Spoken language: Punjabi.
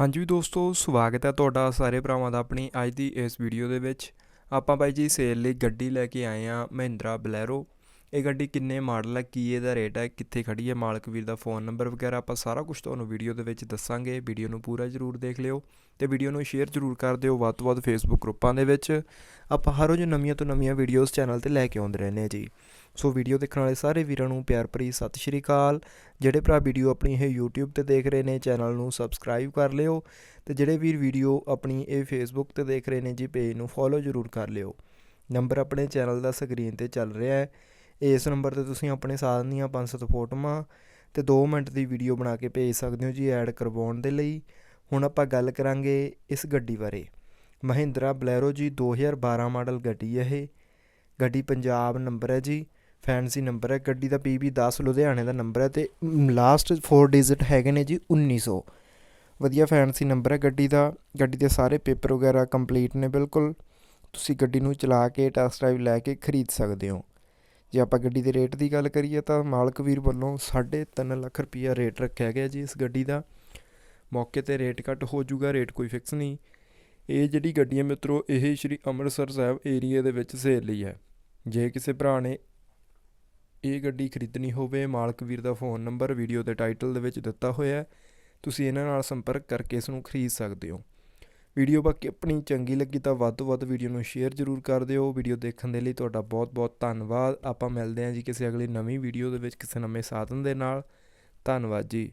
ਹਾਂਜੀ ਦੋਸਤੋ, ਸਵਾਗਤ ਹੈ ਤੁਹਾਡਾ ਸਾਰੇ ਭਰਾਵਾਂ ਦਾ ਆਪਣੀ ਅੱਜ ਦੀ ਇਸ ਵੀਡੀਓ ਦੇ ਵਿੱਚ। ਆਪਾਂ ਬਾਈ ਜੀ ਸੇਲ ਲਈ ਗੱਡੀ ਲੈ ਕੇ ਆਏ ਆ ਮਹਿੰਦਰਾ ਬਲੈਰੋ। ਇਹ ਗੱਡੀ ਕਿੰਨੇ ਮਾਡਲ ਹੈ ਕੀ ਇਹਦਾ ਰੇਟ ਹੈ ਕਿੱਥੇ ਖੜੀ ਹੈ ਮਾਲਕ ਵੀਰ ਦਾ ਫੋਨ ਨੰਬਰ ਵਗੈਰਾ ਆਪਾਂ ਸਾਰਾ ਕੁਝ ਤੁਹਾਨੂੰ ਵੀਡੀਓ ਦੇ ਵਿੱਚ ਦੱਸਾਂਗੇ। ਵੀਡੀਓ ਨੂੰ ਪੂਰਾ ਜ਼ਰੂਰ ਦੇਖ ਲਿਓ ਤੇ ਵੀਡੀਓ ਨੂੰ ਸ਼ੇਅਰ ਜ਼ਰੂਰ ਕਰ ਦਿਓ ਵੱਧ ਤੋਂ ਵੱਧ ਫੇਸਬੁੱਕ ਗਰੁੱਪਾਂ ਦੇ ਵਿੱਚ। ਆਪਾਂ ਹਰ ਰੋਜ਼ ਨਵੀਆਂ ਤੋਂ ਨਵੀਆਂ ਵੀਡੀਓਜ਼ ਚੈਨਲ ਤੇ ਲੈ ਕੇ ਆਉਂਦੇ ਰਹਿੰਦੇ ਆ ਜੀ। ਸੋ ਵੀਡੀਓ ਦੇਖਣ ਵਾਲੇ ਸਾਰੇ ਵੀਰਾਂ ਨੂੰ ਪਿਆਰ ਭਰੀ ਸਤਿ ਸ਼੍ਰੀ ਅਕਾਲ। ਜਿਹੜੇ ਭਰਾ ਵੀਡੀਓ ਆਪਣੀ ਇਹ YouTube ਤੇ ਦੇਖ ਰਹੇ ਨੇ ਚੈਨਲ ਨੂੰ ਸਬਸਕ੍ਰਾਈਬ ਕਰ ਲਿਓ ਤੇ ਜਿਹੜੇ ਵੀਰ ਵੀਡੀਓ ਆਪਣੀ ਇਹ Facebook ਤੇ ਦੇਖ ਰਹੇ ਨੇ ਜੀ ਪੇਜ ਨੂੰ ਫੋਲੋ ਜ਼ਰੂਰ ਕਰ ਲਿਓ। ਨੰਬਰ ਆਪਣੇ ਚੈਨਲ ਦਾ ਸਕਰੀਨ ਤੇ ਚੱਲ ਰਿਹਾ ਹੈ। ਇਸ ਨੰਬਰ ਤੇ ਤੁਸੀਂ ਆਪਣੇ ਸਾਧਨ ਦੀਆਂ 500 ਫੋਟੋਆਂ ਤੇ 2 ਮਿੰਟ ਦੀ ਵੀਡੀਓ ਬਣਾ ਕੇ ਭੇਜ ਸਕਦੇ ਹੋ ਜੀ ਐਡ ਕਰਵਾਉਣ ਦੇ ਲਈ। ਹੁਣ ਆਪਾਂ ਗੱਲ ਕਰਾਂਗੇ ਇਸ ਗੱਡੀ ਬਾਰੇ। ਮਹਿੰਦਰਾ ਬਲੈਰੋ ਜੀ 2012 ਮਾਡਲ ਗੱਡੀ ਹੈ ਇਹ। ਗੱਡੀ ਪੰਜਾਬ ਨੰਬਰ ਹੈ ਜੀ, ਫੈਂਸੀ ਨੰਬਰ ਹੈ। ਗੱਡੀ ਦਾ PB 10 ਲੁਧਿਆਣੇ ਦਾ ਨੰਬਰ ਹੈ ਤੇ ਲਾਸਟ 4 ਡਿਜਿਟ ਹੈਗੇ ਨੇ ਜੀ 1900 ਵਧੀਆ ਫੈਂਸੀ ਨੰਬਰ ਹੈ ਗੱਡੀ ਦਾ। ਗੱਡੀ ਦੇ ਸਾਰੇ ਪੇਪਰ ਵਗੈਰਾ ਕੰਪਲੀਟ ਨੇ ਬਿਲਕੁਲ। ਤੁਸੀਂ ਗੱਡੀ ਨੂੰ ਚਲਾ ਕੇ ਟੈਸਟ ਡਰਾਈਵ ਲੈ ਕੇ ਖਰੀਦ ਸਕਦੇ ਹੋ। ਜੇ ਆਪਾਂ ਗੱਡੀ ਦੇ ਰੇਟ ਦੀ ਗੱਲ ਕਰੀਏ ਤਾਂ ਮਾਲਕ ਵੀਰ ਵੱਲੋਂ 3.5 ਲੱਖ ਰੁਪਈਆ ਰੇਟ ਰੱਖਿਆ ਗਿਆ ਜੀ ਇਸ ਗੱਡੀ ਦਾ। ਮੌਕੇ ਤੇ ਰੇਟ ਘੱਟ ਹੋ ਜਾਊਗਾ, ਰੇਟ ਕੋਈ ਫਿਕਸ ਨਹੀਂ। ਇਹ ਜਿਹੜੀ ਗੱਡੀ ਹੈ ਮਿੱਤਰੋ, ਇਹ ਸ਼੍ਰੀ ਅੰਮ੍ਰਿਤਸਰ ਸਾਹਿਬ ਏਰੀਆ ਦੇ ਵਿੱਚ ਸੇਲ ਲਈ ਹੈ। ਜੇ ਕਿਸੇ ਭਰਾ ਨੇ ਇਹ ਗੱਡੀ ਖਰੀਦਣੀ ਹੋਵੇ, ਮਾਲਕ ਵੀਰ ਦਾ ਫੋਨ ਨੰਬਰ ਵੀਡੀਓ ਦੇ ਟਾਈਟਲ ਦੇ ਵਿੱਚ ਦਿੱਤਾ ਹੋਇਆ ਹੈ। ਤੁਸੀਂ ਇਹਨਾਂ ਨਾਲ ਸੰਪਰਕ ਕਰਕੇ ਇਸ ਨੂੰ ਖਰੀਦ ਸਕਦੇ ਹੋ। ਵੀਡੀਓ ਬਾਕੀ ਆਪਣੀ ਚੰਗੀ ਲੱਗੀ ਤਾਂ ਵੱਧ ਤੋਂ ਵੱਧ ਵੀਡੀਓ ਨੂੰ ਸ਼ੇਅਰ ਜ਼ਰੂਰ ਕਰ ਦਿਓ। ਵੀਡੀਓ ਦੇਖਣ ਦੇ ਲਈ ਤੁਹਾਡਾ ਬਹੁਤ ਬਹੁਤ ਧੰਨਵਾਦ। ਆਪਾਂ ਮਿਲਦੇ ਹਾਂ ਜੀ ਕਿਸੇ ਅਗਲੀ ਨਵੀਂ ਵੀਡੀਓ ਦੇ ਵਿੱਚ ਕਿਸੇ ਨਵੇਂ ਸਾਧਨ ਦੇ ਨਾਲ। ਧੰਨਵਾਦ ਜੀ।